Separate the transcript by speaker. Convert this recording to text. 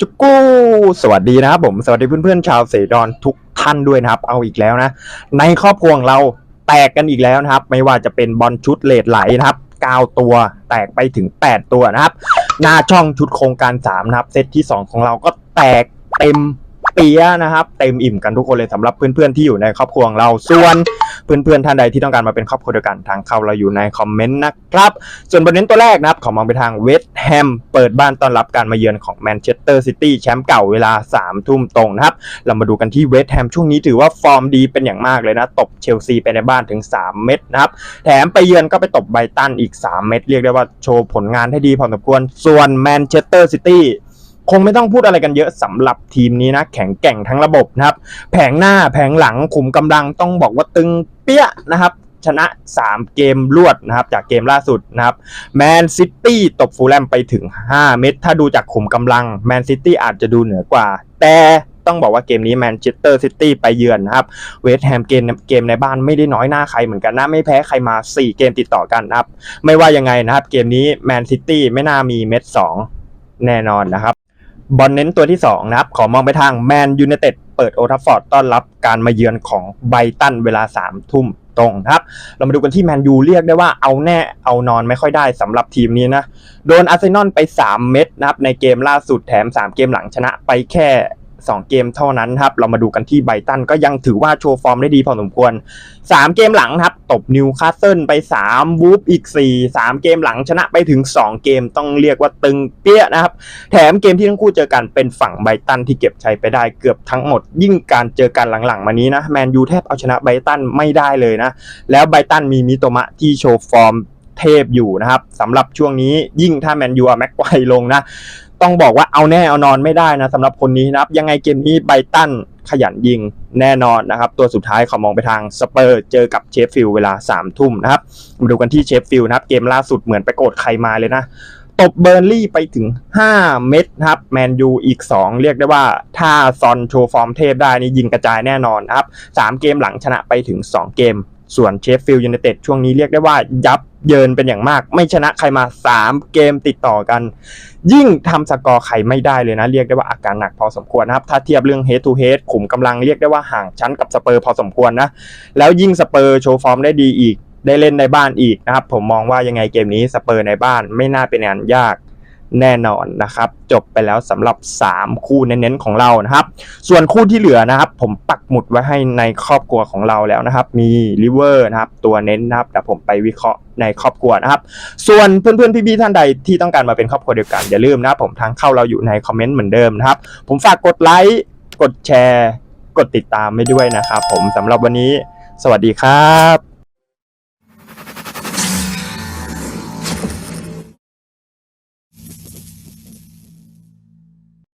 Speaker 1: จุกู้สวัสดีนะครับผมสวัสดีเพื่อนๆชาวเสดอนทุกท่านด้วยนะครับ เอาอีกแล้วนะ ในครอบครัวของเราแตกกันอีกแล้วนะครับ ไม่ว่าจะเป็นบอลชุดเลดไหลนะครับ9ตัว แตกไปถึง 8 ตัวนะครับ หน้าช่องชุดโครงการ3นะครับ เซตที่ 2 ของเราก็แตกเต็มเปียนะครับ เต็มอิ่มกันทุกคนเลยสำหรับเพื่อนๆที่อยู่ในครอบครัวเราส่วน เพื่อนๆท่านใดที่ต้องการมาเป็นครอบครัวเดียวกันทางเข้าเราอยู่ในคอมเมนต์นะครับ ส่วนประเด็นตัวแรกนะครับขอมองไปทางเวสต์แฮมเปิดบ้านต้อนรับการมาเยือนของแมนเชสเตอร์ซิตี้แชมป์เก่าเวลา3ทุ่มตรงนะครับ เรามาดูกันที่เวสต์แฮมช่วงนี้ถือว่าฟอร์มดีเป็นอย่างมากเลยนะ ตบเชลซีไปในบ้านถึง 3 เม็ดนะครับ แถมไปเยือนก็ไปตบไบตันอีก 3 เม็ดเรียกได้ว่าโชว์ผลงานให้ดีพอสมควร ส่วนแมนเชสเตอร์ซิตี้ คงไม่ต้องพูดอะไรกันเยอะสำหรับทีมนี้นะ แข็งแกร่งทั้งระบบนะครับ แผงหน้าแผงหลังขุมกำลังต้องบอกว่าตึงเปี้ยนะครับชนะ 3 เกมรวดนะครับจากเกมล่าสุดนะครับแมนซิตี้ตบฟูลแลมไปถึง 5 เม็ดถ้าดูจากขุมกำลังแมนซิตี้อาจจะดูเหนือกว่า แต่ต้องบอกว่าเกมนี้แมนเชสเตอร์ซิตี้ไปเยือนนะครับเวสต์แฮมเกมเกมในบ้านไม่ได้น้อยหน้าใครเหมือนกันนะไม่แพ้ใครมา 4 เกมติดต่อกันนะครับ ไม่ว่ายังไงนะครับ เกมนี้แมนซิตี้ไม่น่ามีเม็ด2 แน่นอนนะครับ บอลเน้นตัวที่2นะครับ ขอมองไปทางแมนยูเนเต็ดเปิดโอทัฟฟอร์ดต้อนรับการมาเยือนของไบตันเวลา3ทุ่มตรงนะครับ เรามาดูกันที่แมนยูเรียกได้ว่าเอาแน่เอานอนไม่ค่อยได้สำหรับทีมนี้นะ โดนอาร์เซนอลไป 3 เม็ดนะครับในเกมล่าสุดแถม 3 เกมหลังชนะไปแค่ 2 เกมเท่านั้นครับ เรามาดูกันที่ไบตันก็ยังถือว่าโชว์ฟอร์มได้ดีพอสมควร 3 เกมหลังครับ ตบนิวคาสเซิลไป 3 วูฟอีก 4 3 เกมหลังชนะไปถึง 2 เกมต้องเรียกว่าตึงเปี้ยนะครับ แถมเกมที่ทั้งคู่เจอกันเป็นฝั่งไบตันที่เก็บชัยไปได้เกือบทั้งหมด ยิ่งการเจอกันหลังๆ มานี้นะแมนยูแทบเอาชนะไบตันไม่ได้เลยนะ แล้วไบตันมีมิโตมะที่โชว์ฟอร์มเทพอยู่นะครับสำหรับช่วงนี้ยิ่งถ้าแมนยูเอาแม็กไกวลงนะ ต้องบอกว่าเอาแน่เอานอนไม่ได้นะสำหรับคนนี้นะครับ ยังไงเกมนี้ไบตันขยันยิงแน่นอนนะครับ ตัวสุดท้ายเขามองไปทางสเปอร์เจอกับเชฟฟิลเวลา3ามทุ่มนะครับ มาดูกันที่เชฟฟิลนะครับ เกมล่าสุดเหมือนไปโกดใครมาเลยนะ ตบเบอร์นลี่ไปถึง 5 เม็ดนะครับ แมนยูอีก 2 เรียกได้ว่าถ้าซอนโชว์ฟอร์มเทพได้นี่ยิงกระจายแน่นอนนะครับ 3 เกมหลังชนะไปถึง 2 เกม ส่วนเชฟฟิลยูไนเต็ดช่วงนี้เรียกได้ว่ายับ เยินเป็นอย่างมาก ไม่ชนะใครมา 3 เกมติดต่อกัน ยิ่งทำสกอร์ใครไม่ได้เลยนะ เรียกได้ว่าอาการหนักพอสมควรนะครับ ถ้าเทียบเรื่อง head to head ขุมกำลังเรียกได้ว่าห่างชั้นกับสเปอร์พอสมควรนะ แล้วยิ่งสเปอร์โชว์ฟอร์มได้ดีอีก ได้เล่นในบ้านอีกนะครับผมมองว่ายังไงเกมนี้สเปอร์ในบ้านไม่น่าเป็นงานยาก แน่นอนนะครับ จบไปแล้วสำหรับ 3 คู่เน้นๆของเรานะครับ ส่วนคู่ที่เหลือนะครับ ผมปักหมุดไว้ให้ในครอบครัวของเราแล้วนะครับ มีลิเวอร์นะครับ ตัวเน้นนะครับแต่ผมไปวิเคราะห์ในครอบครัวนะครับ ส่วนเพื่อนๆพี่ๆท่านใดที่ต้องการมาเป็นครอบครัวเดียวกันอย่าลืมนะครับผมทางเข้าเราอยู่ในคอมเมนต์เหมือนเดิมนะครับ ผมฝากกดไลค์กดแชร์ กดติดตามไม่ด้วยนะครับ ผมสำหรับวันนี้ สวัสดีครับ